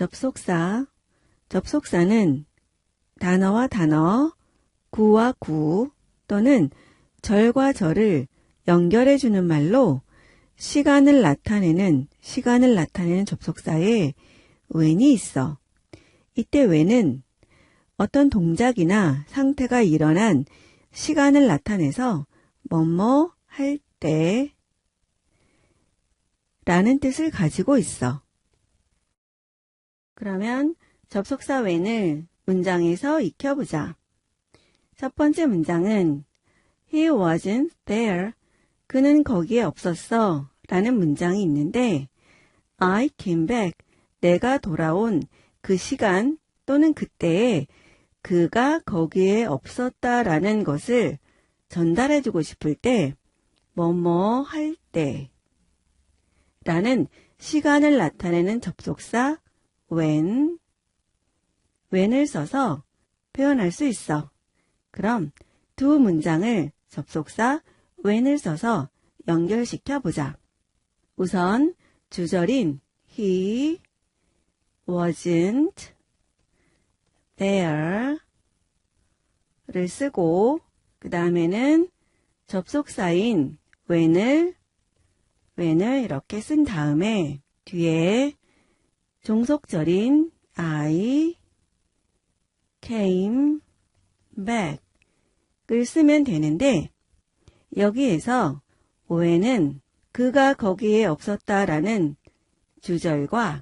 접속사. 접속사는 단어와 단어, 구와 구 또는 절과 절을 연결해 주는 말로 시간을 나타내는, 시간을 나타내는 접속사에 when이 있어. 이때 when은 어떤 동작이나 상태가 일어난 시간을 나타내서 뭐뭐 할 때 라는 뜻을 가지고 있어. 그러면 접속사 when을 문장에서 익혀보자. 첫 번째 문장은 He wasn't there. 그는 거기에 없었어. 라는 문장이 있는데 I came back. 내가 돌아온 그 시간 또는 그때에 그가 거기에 없었다라는 것을 전달해주고 싶을 때, 뭐뭐 할 때, 라는 시간을 나타내는 접속사 when, when을 써서 표현할 수 있어. 그럼 두 문장을 접속사 when을 써서 연결시켜 보자. 우선 주절인 he wasn't there를 쓰고 그 다음에는 접속사인 when을 when을 이렇게 쓴 다음에 뒤에 종속절인 I came back을 쓰면 되는데 여기에서 when은 그가 거기에 없었다라는 주절과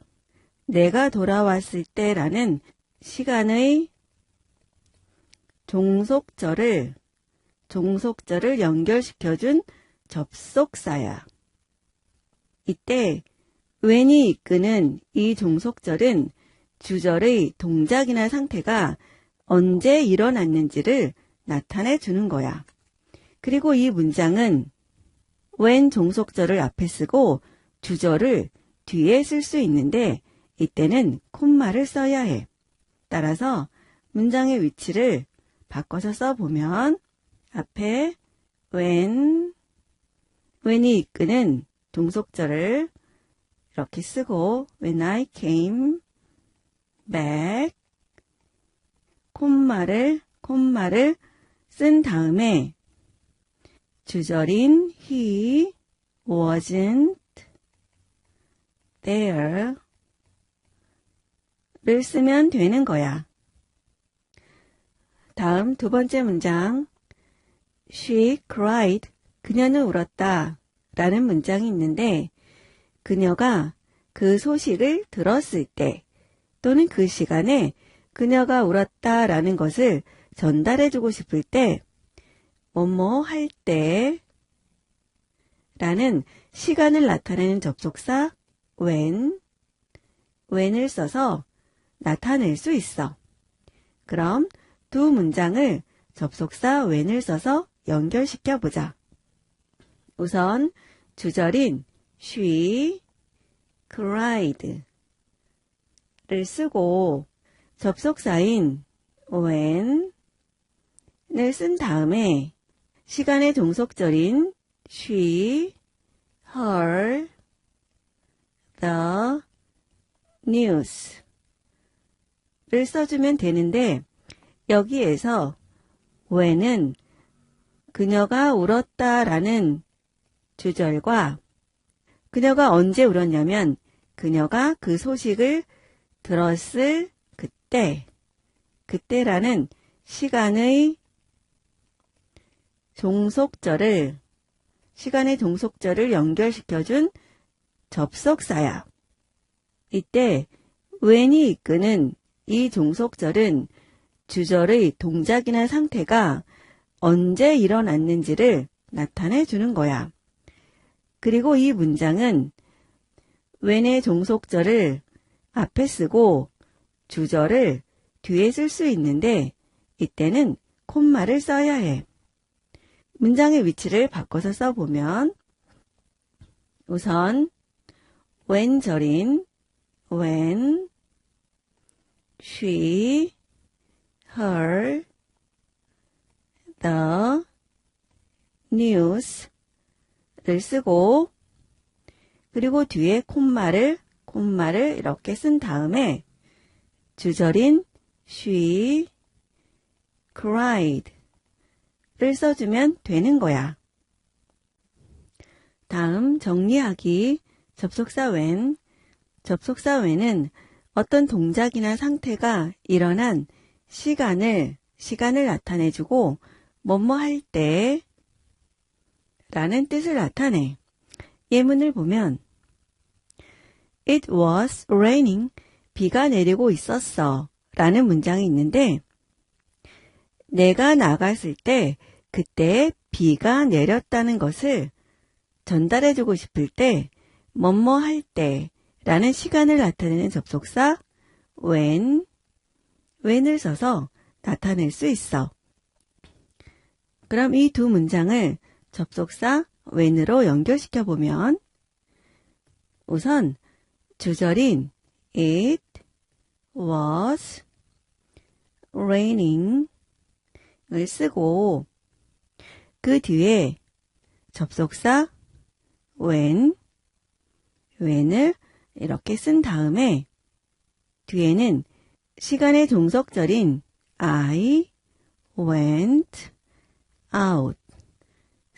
내가 돌아왔을 때라는 시간의 종속절을 종속절을 연결시켜준 접속사야. 이때 when이 이끄는 이 종속절은 주절의 동작이나 상태가 언제 일어났는지를 나타내 주는 거야. 그리고 이 문장은 when 종속절을 앞에 쓰고 주절을 뒤에 쓸 수 있는데 이때는 콤마를 써야 해. 따라서 문장의 위치를 바꿔서 써보면 앞에 when, when이 이끄는 종속절을 이렇게 쓰고 when I came back 콤마를 콤마를 쓴 다음에 주절인 he wasn't there 를 쓰면 되는 거야. 다음 두 번째 문장. She cried. 그녀는 울었다. 라는 문장이 있는데, 그녀가 그 소식을 들었을 때, 또는 그 시간에 그녀가 울었다라는 것을 전달해주고 싶을 때, 뭐뭐 할 때, 라는 시간을 나타내는 접속사 when, when을 써서 나타낼 수 있어. 그럼 두 문장을 접속사 when을 써서 연결시켜 보자. 우선 주절인 she cried 를 쓰고 접속사인 when을 쓴 다음에 시간의 종속절인 she, her, the news 를 써주면 되는데 여기에서 when은 그녀가 울었다라는 주절과 그녀가 언제 울었냐면 그녀가 그 소식을 들었을 그때, 그때라는 시간의 종속절을, 시간의 종속절을 연결시켜준 접속사야. 이때 when이 이끄는 이 종속절은 주절의 동작이나 상태가 언제 일어났는지를 나타내 주는 거야. 그리고 이 문장은 when의 종속절을 앞에 쓰고 주절을 뒤에 쓸 수 있는데 이때는 콤마를 써야 해. 문장의 위치를 바꿔서 써보면 우선 when 절인 when she her the news 를 쓰고 그리고 뒤에 콤마를 콤마를 이렇게 쓴 다음에 주절인 she cried 를 써주면 되는 거야. 다음 정리하기 접속사 when 접속사 when은 어떤 동작이나 상태가 일어난 시간을 시간을 나타내주고 뭐뭐 할 때 라는 뜻을 나타내. 예문을 보면 It was raining. 비가 내리고 있었어. 라는 문장이 있는데 내가 나갔을 때 그때 비가 내렸다는 것을 전달해주고 싶을 때 뭐뭐 할 때 라는 시간을 나타내는 접속사 when, when을 써서 나타낼 수 있어. 그럼 이 두 문장을 접속사 when으로 연결시켜 보면 우선 주절인 it was raining 을 쓰고 그 뒤에 접속사 when, when을 이렇게 쓴 다음에 뒤에는 시간의 동석절인 I went out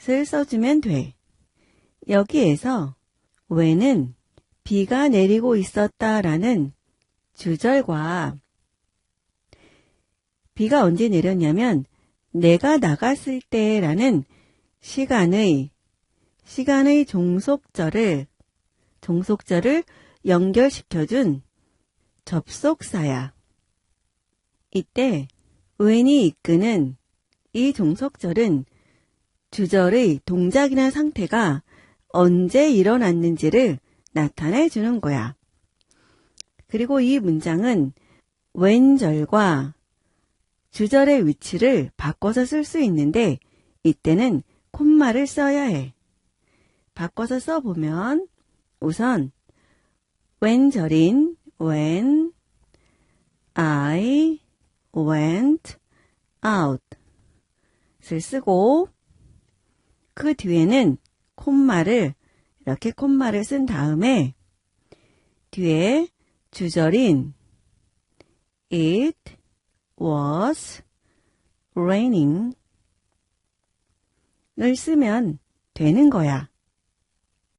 을 써주면 돼. 여기에서 when은 비가 내리고 있었다라는 주절과 비가 언제 내렸냐면 내가 나갔을 때라는 시간의 시간의 종속절을 종속절을 연결시켜준 접속사야. 이때 when이 이끄는 이 종속절은 주절의 동작이나 상태가 언제 일어났는지를 나타내 주는 거야. 그리고 이 문장은 when절과 주절의 위치를 바꿔서 쓸 수 있는데 이때는 콤마를 써야 해. 바꿔서 써보면 우선 when절인 when I went out 을 쓰고 그 뒤에는 콤마를 이렇게 콤마를 쓴 다음에 뒤에 주절인 it was raining 을 쓰면 되는 거야.